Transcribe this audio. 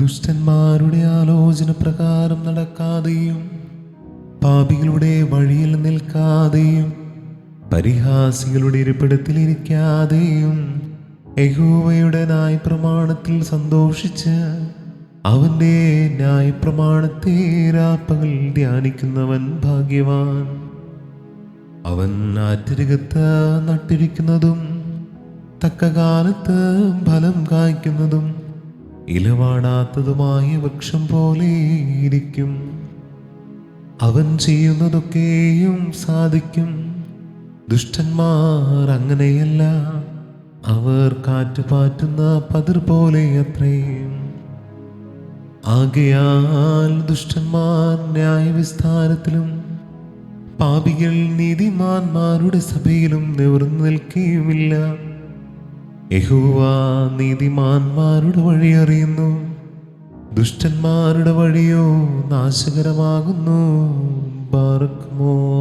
ദുഷ്ടന്മാരുടെ ആലോചന പ്രകാരം നടക്കാതെയും പാപികളുടെ വഴിയിൽ നിൽക്കാതെയും പരിഹാസികളുടെ ഇരിപ്പിടത്തിലിരിക്കാതെയും യഹോവയുടെ ന്യായപ്രമാണത്തിൽ സന്തോഷിച്ച് അവന്റെ ന്യായപ്രമാണത്തെ രാപ്പകൽ ധ്യാനിക്കുന്നവൻ ഭാഗ്യവാൻ. അവൻ ആറ്റരികത്ത് നട്ടിരിക്കുന്നതും തക്ക കാലത്ത് ഫലം കായ്ക്കുന്നതും ഇലവാടാത്തതുമായ വൃക്ഷം പോലെ ഇരിക്കും. അവൻ ചെയ്യുന്നതൊക്കെയും സാധിക്കും. ദുഷ്ടന്മാർ അങ്ങനെയല്ല. അവർ കാറ്റുപാറ്റുന്ന പതിർ പോലെ അത്രയും ആകയാൽ ദുഷ്ടന്മാർ ന്യായവിസ്താരത്തിലും പാപികൾ നീതിമാന്മാരുടെ സഭയിലും നിവർന്നു നിൽക്കുകയുമില്ല നീതിമാന്മാരുടെ വഴി അറിയുന്നു. ദുഷ്ടന്മാരുടെ വഴിയോ നാശകരമാകുന്നു. ബാറക്കുമോ?